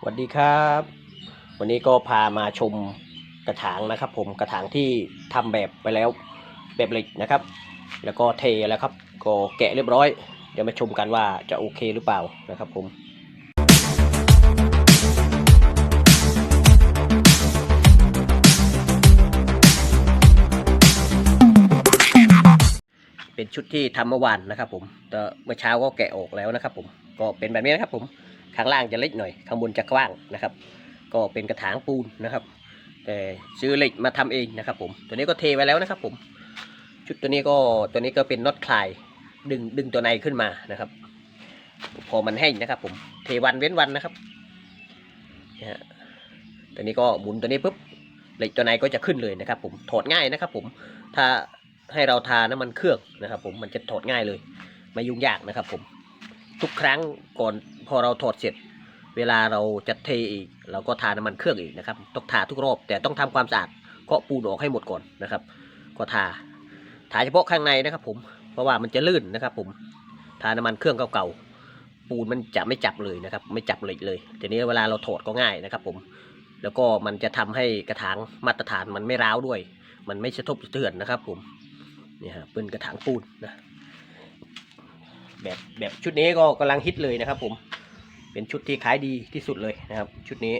สวัสดีครับ วันนี้ก็พามาชมกระถางนะครับ ผมกระถางที่ทำแบบไปแล้วแบบเหล็กนะครับ แล้วก็เทแล้วครับ ก็แกะเรียบร้อย เดี๋ยวมาชมกันว่าจะโอเคหรือเปล่านะครับ ผมเป็นชุดที่ทำเมื่อวานนะครับ ผมแต่เมื่อเช้าก็แกะออกแล้วนะครับ ผมก็เป็นแบบนี้นะครับ ผม ข้างล่างจะเล็กหน่อย ข้างบนจะกว้างนะครับ ก็เป็นกระถางปูนนะครับ แต่ซื้อเหล็กมาทำเองนะครับผมตัวนี้ก็เทไว้แล้วนะครับผม ชุดตัวนี้ก็ตัวนี้ก็เป็นน็อตคลายดึงดึงตัวในขึ้นมานะครับ พอมันแห้งนะครับ ผมเทวันเว้นวันนะครับนะฮะตัวนี้ก็หมุนตัวนี้ปุ๊บเหล็กตัวในก็จะขึ้นเลยนะครับ ผมถอดง่ายนะครับ ผมถ้าให้เราทาน้ำมันเครื่องนะครับ ผมมันจะถอดง่ายเลย ไม่ยุ่งยากนะครับ ผม ทุกครั้งก่อนพอเราถอดเสร็จ เวลาเราจะเทอีกเราก็ทาน้ำมันเครื่องอีกนะครับต้องทาทุกรอบแต่ต้องทำความสะอาดเคาะปูนออกให้หมดก่อนนะครับ ก็ทาทาเฉพาะข้างในนะครับ ผมเพราะว่ามันจะลื่นนะครับ ผมทาน้ำมันเครื่องเก่าๆปูนมันจะไม่จับเลยนะครับ ไม่จับเหล็กเลยทีนี้เวลาเราถอดก็ง่ายนะครับ ผมแล้วก็มันจะทำให้กระถางมาตรฐานมันไม่ร้าวด้วย มันไม่สะทบสะเทือนนะครับ ผมเนี่ยฮะเป็นกระถางปูนนะ แบบแบบชุดนี้ก็กำลังฮิตเลยนะครับ ผม เป็นชุดที่ขายดีที่สุดเลยนะครับ ชุดนี้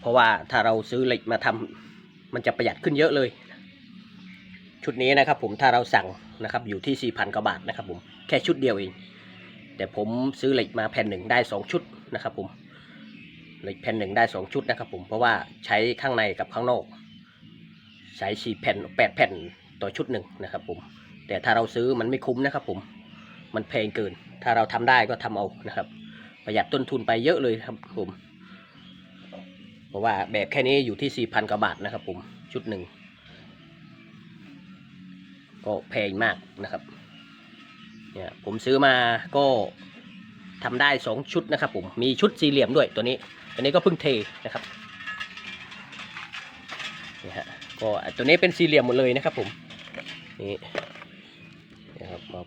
เพราะว่าถ้าเราซื้อเหล็กมาทำมันจะประหยัดขึ้นเยอะเลย ชุดนี้นะครับ ผมถ้าเราสั่งนะครับ อยู่ที่สี่พันกว่าบาทนะครับ ผมแค่ชุดเดียวเองแต่ผมซื้อเหล็กมาแผ่นหนึ่งได้สองชุดนะครับ ผมเหล็กแผ่นหนึ่งได้สองชุดนะครับ ผมเพราะว่าใช้ข้างในกับข้างนอก ใช้สี่แผ่นแปดแผ่นต่อชุดหนึ่งนะครับ ผมแต่ถ้าเราซื้อมันไม่คุ้มนะครับผม มันแพงเกิน ถ้าเราทำได้ก็ทำเอานะครับ ประหยัดต้นทุนไปเยอะเลยครับผมเพราะว่าแบบแค่นี้อยู่ที่สี่พันกว่าบาทนะครับ ผมชุดหนึ่งก็แพงมากนะครับเนี่ยผมซื้อมาก็ทำได้สองชุดนะครับ ผมมีชุดสี่เหลี่ยมด้วยตัวนี้ตัวนี้ก็เพิ่งเทนะครับนี่ฮะก็ตัวนี้เป็นสี่เหลี่ยมหมดเลยนะครับ ผมนี่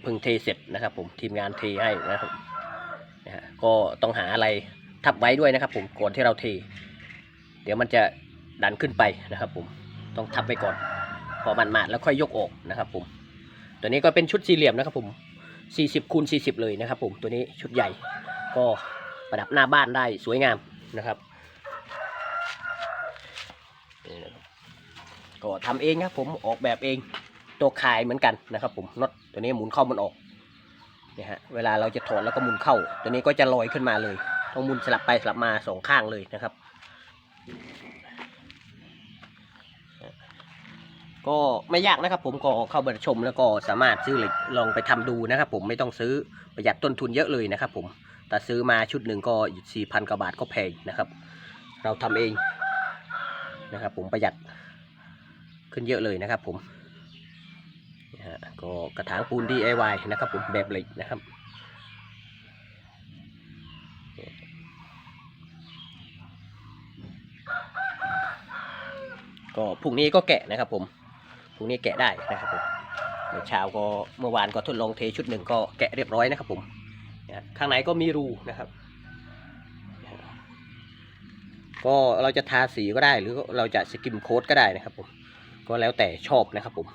เพิ่งเทเสร็จนะครับผมทีมงานเทให้นะครับนะฮะก็ต้องหาอะไรทับไว้ด้วยนะครับ ผมก่อนที่เราเท เดี๋ยวมันจะดันขึ้นไปนะครับ ผมต้องทับไปก่อน พอมันมาแล้วค่อยยกออกนะครับ ผม ตัวนี้ก็เป็นชุดสี่เหลี่ยมนะครับ ผม 40คูณ40 เลยนะครับ ผมตัวนี้ชุดใหญ่ก็ประดับหน้าบ้านได้สวยงามนะครับนี่นะครับก็ทำเองครับผมออกแบบเองตัวคายเหมือนกันนะครับ ผมน็อต ตัวนี้หมุนเข้าหมันออกเนี่ยฮะเวลาเราจะถอดแล้วก็หมุนเข้า ตัวนี้ก็จะลอยขึ้นมาเลย ต้องหมุนสลับไปสลับมาสองข้างเลยนะครับ ก็ไม่ยากนะครับผมก็เข้าไปชมแล้วก็สามารถซื้อเหล็กลองไปทำดูนะครับ ผมไม่ต้องซื้อประหยัดต้นทุนเยอะเลยนะครับผมแต่ซื้อมาชุดหนึ่งก็อยู่สี่พันกว่าบาทก็แพงนะครับ เราทำเองนะครับผมประหยัดขึ้นเยอะเลยนะครับผม นะฮะก็กระถางปูน DIY นะครับผมแบบเหล็กนะครับก็พรุ่งนี้ก็แกะนะครับผมพรุ่งนี้แกะได้นะครับผมเมื่อเช้าก็เมื่อวานก็ทดลองเทชุดหนึ่งก็แกะเรียบร้อยนะครับผมข้างในก็มีรูนะครับ ก็เราจะทาสีก็ได้หรือเราจะสกิมโค้ดก็ได้นะครับผมก็แล้วแต่ชอบนะครับผม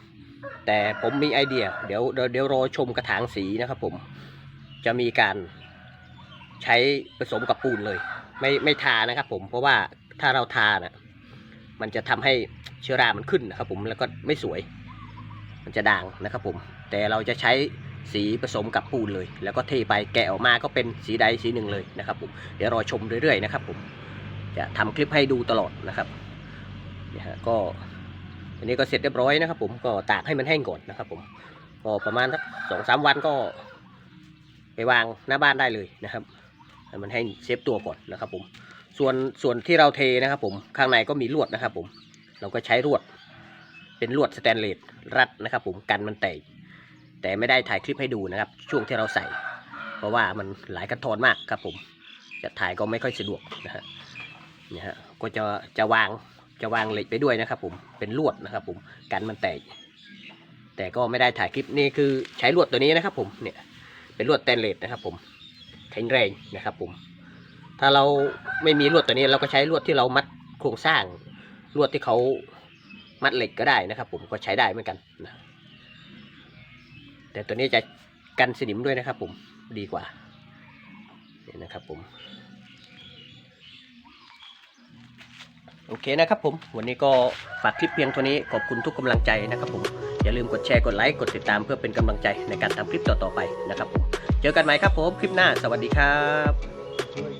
แต่ผมมีไอเดีย เดี๋ยวเดี๋ยวรอชมกระถางสีนะครับผมจะมีการใช้ผสมกับปูนเลย ไม่ไม่ทานะครับ ผมเพราะว่าถ้าเราทาน่ะมันจะทำให้เชื้อรามันขึ้นนะครับ ผมแล้วก็ไม่สวย มันจะด่างนะครับ ผม แต่เราจะใช้สีผสมกับปูนเลย แล้วก็เทไปแกะออกมาก็เป็นสีใดสีหนึ่งเลยนะครับผมเดี๋ยวรอชมเรื่อยๆนะครับ ผมจะทำคลิปให้ดูตลอดนะครับเนี่ยฮะก็ อันนี้ก็เสร็จเรียบร้อยนะครับ ผมก็ตากให้มันแห้งก่อนนะครับ ผมก็ประมาณสักสองสามวันก็ ไปวางหน้าบ้านได้เลยนะครับให้มันให้เซฟตัวก่อนนะครับ ผม ส่วนส่วนที่เราเทนะครับ ผมข้างในก็มีลวดนะครับ ผม เราก็ใช้ลวด เป็นลวดสแตนเลสรัดนะครับ ผมกันมันแตกแต่ไม่ได้ถ่ายคลิปให้ดูนะครับ ช่วงที่เราใส่ เพราะว่ามันหลายกระทอนมากครับ ผมจะถ่ายก็ไม่ค่อยสะดวกนะฮะนี่ฮะก็จะจะวาง จะวางเหล็กไปด้วยนะครับ ผมเป็นลวดนะครับ ผมกันมันแตก แต่ก็ไม่ได้ถ่ายคลิปนี่คือใช้ลวดตัวนี้นะครับ ผมเนี่ยเป็นลวดแตนเลสนะครับ ผมแข็งแรงนะครับ ผม ถ้าเราไม่มีลวดตัวนี้เราก็ใช้ลวดที่เรามัดโครงสร้างลวดที่เขามัดเหล็กก็ได้นะครับ ผมก็ใช้ได้เหมือนกันนะแต่ตัวนี้จะกันสนิมด้วยนะครับ ผมดีกว่านี่นะครับ ผม โอเคนะครับผม วันนี้ก็ฝากคลิปเพียงเท่านี้ขอบคุณทุกกำลังใจนะครับผม อย่าลืมกดแชร์กดไลค์กดติดตามเพื่อเป็นกำลังใจในการทำคลิปต่อๆไปนะครับผม เจอกันใหม่ครับผมคลิปหน้า สวัสดีครับ